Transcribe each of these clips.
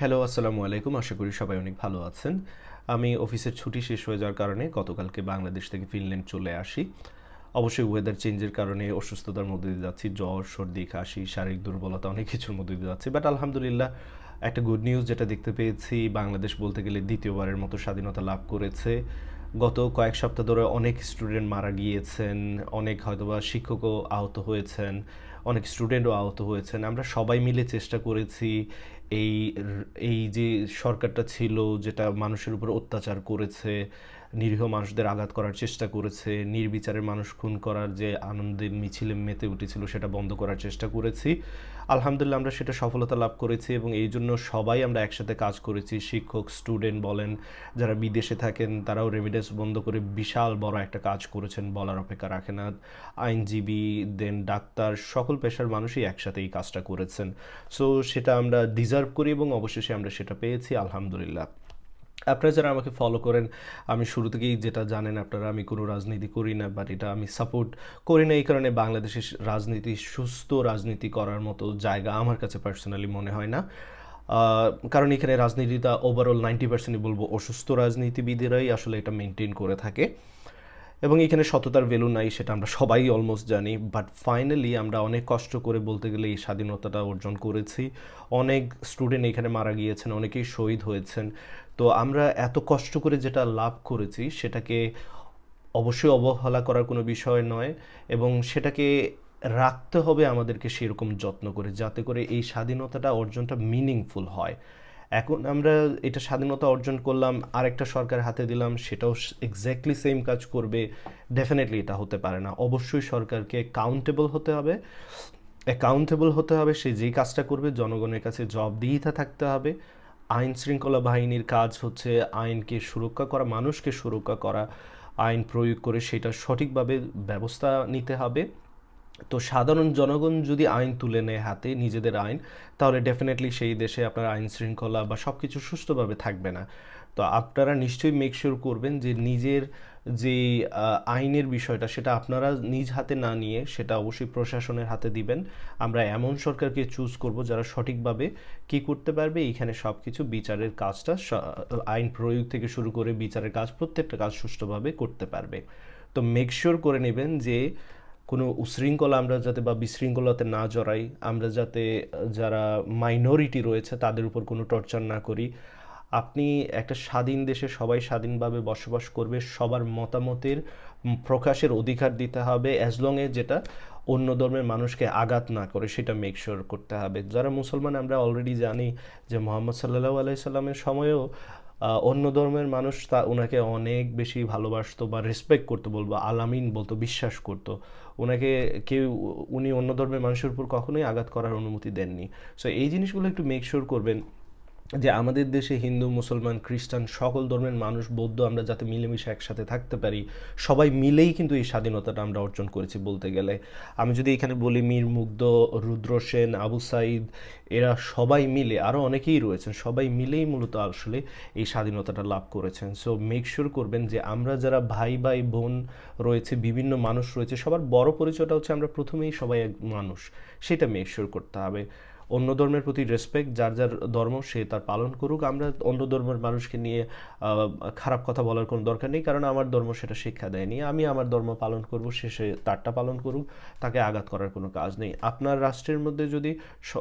Hello, আসসালামু আলাইকুম। আশা করি সবাই অনেক ভালো আছেন। আমি অফিসের ছুটি শেষ হয়ে যাওয়ার কারণে গতকালকে বাংলাদেশ থেকে ফিনল্যান্ড চলে আসি। অবশ্যই ওয়েদার চেঞ্জের কারণে অসুস্থতার মধ্যে দিয়ে যাচ্ছি। জ্বর, সর্দি, কাশি, শারীরিক দুর্বলতা অনেক কিছুর মধ্যে দিয়ে যাচ্ছি। বাট আলহামদুলিল্লাহ, একটা গুড নিউজ যেটা দেখতে পেয়েছি, বাংলাদেশ বলতে গেলে দ্বিতীয়বারের মতো স্বাধীনতা লাভ করেছে। গত কয়েক সপ্তাহ ধরে অনেক স্টুডেন্ট মারা গিয়েছেন, অনেক হয়তোবা শিক্ষকও আহত হয়েছেন, অনেক স্টুডেন্টও আহত হয়েছেন। আমরা সবাই মিলে চেষ্টা করেছি এই এই যে সরকারটা ছিল, যেটা মানুষের উপর অত্যাচার করেছে নিরীহ মানুষদের আঘাত করার চেষ্টা করেছে নির্বিচারে মানুষ খুন করার যে আনন্দের মিছিলে মেতে উঠেছিল সেটা বন্ধ করার চেষ্টা করেছি। আলহামদুলিল্লাহ আমরা সেটা সফলতা লাভ করেছি এবং এই জন্য সবাই আমরা একসাথে কাজ করেছি। শিক্ষক, স্টুডেন্ট বলেন, যারা বিদেশে থাকেন, তারাও রেমিডেন্স বন্ধ করে বিশাল বড় একটা কাজ করেছেন বলার অপেক্ষা রাখে না। আইনজীবী, দেন ডাক্তার, সকল পেশার মানুষই একসাথে এই কাজটা করেছেন। সো সেটা আমরা ডিজার্ভ করি এবং অবশেষে আমরা সেটা পেয়েছি, আলহামদুলিল্লাহ। আপনারা যারা আমাকে ফলো করেন, আমি শুরু থেকেই যেটা জানেন আপনারা, আমি কোনো রাজনীতি করি না বাট এটা আমি সাপোর্ট করি না, এই কারণে বাংলাদেশের রাজনীতি, সুস্থ রাজনীতি করার মতো জায়গা আমার কাছে পার্সোনালি মনে হয় না। কারণ এখানে রাজনীতিটা ওভারঅল নাইনটি পার্সেন্টই বলব অসুস্থ রাজনীতিবিদেরাই আসলে এটা মেনটেন করে থাকে। এবং এখানে সততার ভ্যালু নাই, সেটা আমরা সবাই অলমোস্ট জানি বাট ফাইনালি আমরা অনেক কষ্ট করে বলতে গেলে এই স্বাধীনতাটা অর্জন করেছি। অনেক স্টুডেন্ট এখানে মারা গিয়েছেন, অনেকেই শহীদ হয়েছেন। তো আমরা এত কষ্ট করে যেটা লাভ করেছি, সেটাকে অবশ্যই অবহেলা করার কোনো বিষয় নয় এবং সেটাকে রাখতে হবে আমাদেরকে সেরকম যত্ন করে, যাতে করে এই স্বাধীনতাটা অর্জনটা মিনিংফুল হয়। এখন আমরা এটা স্বাধীনতা অর্জন করলাম, আরেকটা সরকার হাতে দিলাম, সেটাও এক্স্যাক্টলি সেম কাজ করবে ডেফিনেটলি এটা হতে পারে না। অবশ্যই সরকারকে কাউন্টেবল হতে হবে। অ্যাকাউন্টেবল হতে হবে, সে যেই কাজটা করবে, জনগণের কাছে জবাবদিহিতা থাকতে হবে। আইন শৃঙ্খলা বাহিনীর কাজ হচ্ছে আইনকে সুরক্ষা করা, মানুষকে সুরক্ষা করা, আইন প্রয়োগ করে সেটা সঠিকভাবে ব্যবস্থা নিতে হবে। তো সাধারণ জনগণ যদি আইন তুলে নেয় হাতে নিজেদের আইন, তাহলে ডেফিনেটলি সেই দেশে আপনার আইন শৃঙ্খলা বা সব কিছু সুস্থভাবে থাকবে না। তো আপনারা নিশ্চয়ই মেক শিওর করবেন যে নিজের যে আইনের বিষয়টা সেটা আপনারা নিজ হাতে না নিয়ে সেটা অবশ্যই প্রশাসনের হাতে দিবেন। আমরা এমন সরকারকে চুজ করব যারা সঠিকভাবে কি করতে পারবে এইখানে সব কিছু বিচারের কাজটা আইন প্রয়োগ থেকে শুরু করে বিচারের কাজ, প্রত্যেকটা কাজ সুষ্ঠুভাবে করতে পারবে। তো মেক শিওর করে নেবেন যে, কোনো উশৃঙ্খলা আমরা যাতে বা বিশৃঙ্খলাতে না জড়াই, আমরা যাতে যারা মাইনরিটি রয়েছে তাদের উপর কোনো টর্চার না করি। আপনি একটা স্বাধীন দেশে সবাই স্বাধীনভাবে বসবাস করবে, সবার মতামতের প্রকাশের অধিকার দিতে হবে অ্যাজ লং এ যেটা অন্য ধর্মের মানুষকে আঘাত না করে, সেটা মেক শিওর করতে হবে। যারা মুসলমান, আমরা অলরেডি জানি যে মোহাম্মদ সাল্লাহ আলাইসাল্লামের সময়েও অন্য ধর্মের মানুষ তা ওনাকে অনেক বেশি ভালোবাসতো বা রেসপেক্ট করতো বলব, আলামিন বলতো, বিশ্বাস করতো। ওনাকে কেউ, উনি অন্য ধর্মের মানুষের উপর কখনোই আঘাত করার অনুমতি দেননি। সো এই জিনিসগুলো একটু মেক শিওর করবেন। যে আমাদের দেশে হিন্দু, মুসলমান, খ্রিস্টান সকল ধর্মের মানুষ, বৌদ্ধ আমরা যাতে মিলেমিশে একসাথে থাকতে পারি, সবাই মিলেই কিন্তু এই স্বাধীনতাটা আমরা অর্জন করেছি বলতে গেলে। আমি যদি এখানে বলি মীর, মুগ্ধ, রুদ্র সেন, আবু সাইদ, এরা সবাই মিলে আরও অনেকেই রয়েছেন, সবাই মিলেই মূলত আসলে এই স্বাধীনতাটা লাভ করেছেন। সো মেক শিওর করবেন যে আমরা যারা ভাই ভাই, বোন রয়েছে, বিভিন্ন মানুষ রয়েছে, সবার বড় পরিচয়টা হচ্ছে আমরা প্রথমেই সবাই এক মানুষ, সেটা মেক শিওর করতে হবে। অন্য ধর্মের প্রতি রেসপেক্ট যার যার ধর্ম সে তার পালন করুক। আমরা অন্য ধর্মের মানুষকে নিয়ে খারাপ কথা বলার কোনো দরকার নেই, কারণ আমার ধর্ম সেটা শিক্ষা দেয়নি। আমি আমার ধর্ম পালন করব, সে সে তারটা পালন করুক, তাকে আঘাত করার কোনো কাজ নেই। আপনার রাষ্ট্রের মধ্যে যদি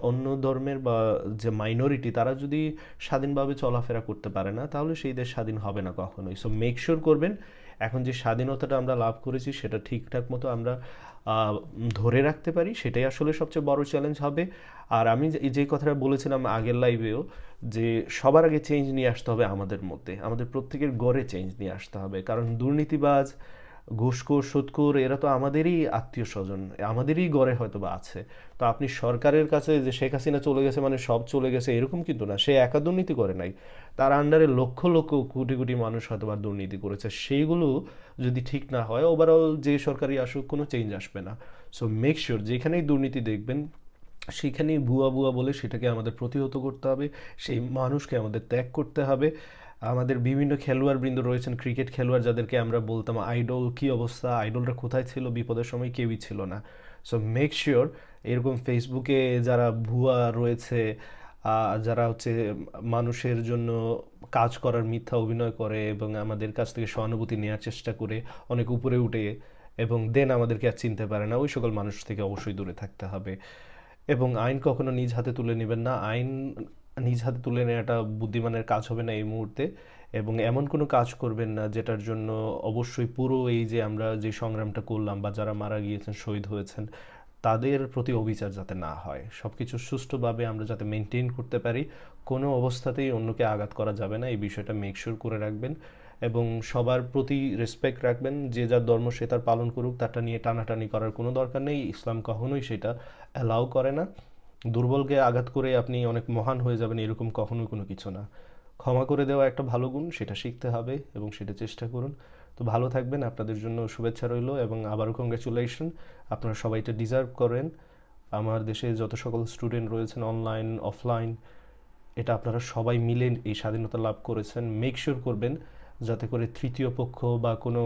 অন্য ধর্মের বা যে মাইনরিটি তারা যদি স্বাধীনভাবে চলাফেরা করতে পারে না, তাহলে সেই দেশ স্বাধীন হবে না কখনোই। সো মেক শিওর করবেন এখন যে স্বাধীনতাটা আমরা লাভ করেছি সেটা ঠিকঠাক মতো আমরা ধরে রাখতে পারি, সেটাই আসলে সবচেয়ে বড় চ্যালেঞ্জ হবে। আর আমি যে কথাটা বলেছিলাম আগের লাইভেও যে সবার আগে চেঞ্জ নিয়ে আসতে হবে আমাদের মধ্যে। আমাদের প্রত্যেকের গড়ে চেঞ্জ নিয়ে আসতে হবে। কারণ দুর্নীতিবাজ ঘুষখোর, সুদখোর, এরা তো আমাদেরই আত্মীয় স্বজন আমাদেরই গড়ে হয়তো বা আছে। তো আপনি সরকারের কাছে যে শেখ হাসিনা চলে গেছে মানে সব চলে গেছে, এরকম কিন্তু না। সে একা দুর্নীতি করে নাই। তার আন্ডারে লক্ষ লক্ষ কোটি কোটি মানুষ হয়তো বা দুর্নীতি করেছে। সেইগুলো যদি ঠিক না হয় ওভারঅল যে সরকারই আসুক, কোনো চেঞ্জ আসবে না। সো মেক শিওর যেখানেই দুর্নীতি দেখবেন, সেখানেই ভুয়া ভুয়া বলে সেটাকে আমাদের প্রতিহত করতে হবে। সেই মানুষকে আমাদের ত্যাগ করতে হবে। আমাদের বিভিন্ন খেলোয়াড়বৃন্দ রয়েছেন ক্রিকেট খেলোয়াড় যাদেরকে আমরা বলতাম, আইডল কি অবস্থা? আইডলরা কোথায় ছিল? বিপদের সময় কেউই ছিল না। সো মেক শিওর এরকম ফেসবুকে যারা ভুয়া রয়েছে যারা হচ্ছে মানুষের জন্য কাজ করার মিথ্যা অভিনয় করে এবং আমাদের কাছ থেকে সহানুভূতি নেওয়ার চেষ্টা করে অনেক উপরে উঠে এবং দেন আমাদেরকে আর চিনতে পারে না। ওই সকল মানুষ থেকে অবশ্যই দূরে থাকতে হবে। এবং আইন কখনো নিজ হাতে তুলে নেবেন না। আইন নিজ হাতে তুলে নেওয়াটা বুদ্ধিমানের কাজ হবে না এই মুহূর্তে এবং এমন কোনো কাজ করবেন না যেটার জন্য অবশ্যই পুরো এই যে আমরা যে সংগ্রামটা করলাম বা যারা মারা গিয়েছেন, শহীদ হয়েছেন, তাদের প্রতি অবিচার যাতে না হয়। সব কিছু সুষ্ঠুভাবে আমরা যাতে মেনটেন করতে পারি, কোনো অবস্থাতেই অন্যকে আঘাত করা যাবে না, এই বিষয়টা মেকশোর করে রাখবেন এবং সবার প্রতি রেসপেক্ট রাখবেন, যে যার ধর্ম সে তার পালন করুক, তারটা নিয়ে টানাটানি করার কোনো দরকার নেই, ইসলাম কখনোই সেটা অ্যালাউ করে না। দুর্বলকে আঘাত করে আপনি অনেক মহান হয়ে যাবেন, এরকম কখনো কোনো কিছু না। ক্ষমা করে দেওয়া একটা ভালো গুণ, সেটা শিখতে হবে এবং সেটা চেষ্টা করুন। তো ভালো থাকবেন, আপনাদের জন্য শুভেচ্ছা রইল এবং আবারও কংগ্রেচুলেশন আপনারা সবাই এটা ডিজার্ভ করেন। আমার দেশে যত সকল স্টুডেন্ট রয়েছেন অনলাইন অফলাইন এটা আপনারা সবাই মিলে এই স্বাধীনতা লাভ করেছেন। মেক শিওর করবেন যাতে করে তৃতীয় পক্ষ বা কোনো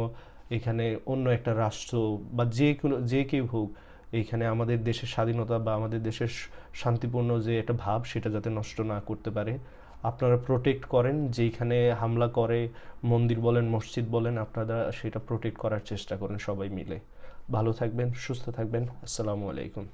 এখানে অন্য একটা রাষ্ট্র বা যে কোনো, যে কেউ হোক এইখানে আমাদের দেশের স্বাধীনতা বা আমাদের দেশের শান্তিপূর্ণ যে একটা ভাব, সেটা যাতে নষ্ট না করতে পারে। আপনারা প্রোটেক্ট করেন, যেইখানে হামলা করে, মন্দির বলেন, মসজিদ বলেন, আপনারা সেটা প্রোটেক্ট করার চেষ্টা করেন সবাই মিলে। ভালো থাকবেন, সুস্থ থাকবেন। আসসালামু আলাইকুম।